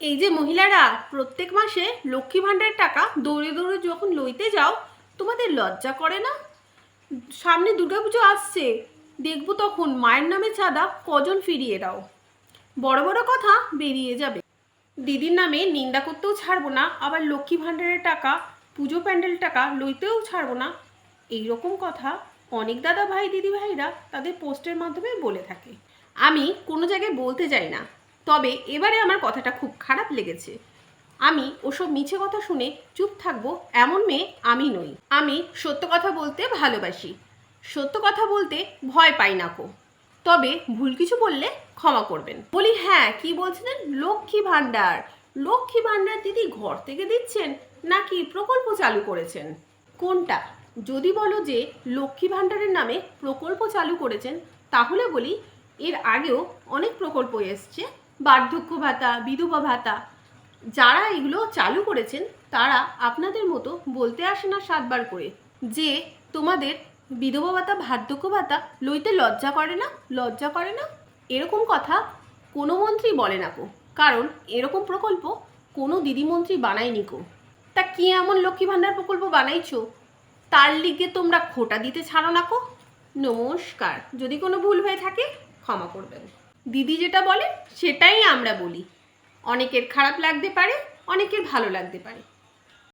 এই যে মহিলারা, প্রত্যেক মাসে লক্ষ্মী ভাণ্ডারের টাকা দৌড়ে দৌড়ে যখন লইতে যাও, তোমাদের লজ্জা করে না? সামনে দুর্গাপুজো আসছে, দেখব তখন মায়ের নামে চাঁদা কজন ফিরিয়ে দাও। বড় বড় কথা বেরিয়ে যাবে। দিদির নামে নিন্দা করতেও ছাড়বো না, আবার লক্ষ্মী ভাণ্ডারের টাকা, পুজো প্যান্ডেল টাকা লইতেও ছাড়বো না। এই রকম কথা অনেক দাদা ভাই দিদি ভাইরা তাদের পোস্টের মাধ্যমে বলে থাকে। আমি কোনো জায়গায় বলতে যাই না। তবে এবারে আমার কথাটা খুব খারাপ লেগেছে। আমি ওসব মিছে কথা শুনে চুপ থাকব, এমন মেয়ে আমি নই। আমি সত্য কথা বলতে ভালোবাসি। সত্য কথা বলতে ভয় পাই না কো। তবে ভুল কিছু বললে ক্ষমা করবেন। বলি হ্যাঁ কি বলছিলেন? লক্ষ্মী ভাণ্ডার। লক্ষ্মী ভাণ্ডার দিদি ঘর থেকে দিচ্ছেন নাকি প্রকল্প চালু করেছেন? কোনটা? যদি বলো যে লক্ষ্মী ভাণ্ডারের নামে প্রকল্প চালু করেছেন, তাহলে বলি এর আগেও অনেক প্রকল্প এসছে। বার্ধক্য ভাতা, বিধবা ভাতা, যারা এগুলো চালু করেছেন, তারা আপনাদের মতো বলতে আসে না সাতবার করে যে তোমাদের বিধবা ভাতা, বার্ধক্য ভাতা লইতে লজ্জা করে না, লজ্জা করে না? এরকম কথা কোনো মন্ত্রী বলে না কো। কারণ এরকম প্রকল্প কোনো দিদিমন্ত্রী বানায়নি কো। তা কি এমন লক্ষ্মী ভাণ্ডার প্রকল্প বানাইছো? তার লিগে তোমরা খোটা দিতে ছাড়ো না কো। নমস্কার। যদি কোনো ভুল হয়ে থাকে ক্ষমা করবেন। দিদি যেটা বলে সেটাই আমরা বলি। অনেকের খারাপ লাগতে পারে অনেকের ভালো লাগতে পারে।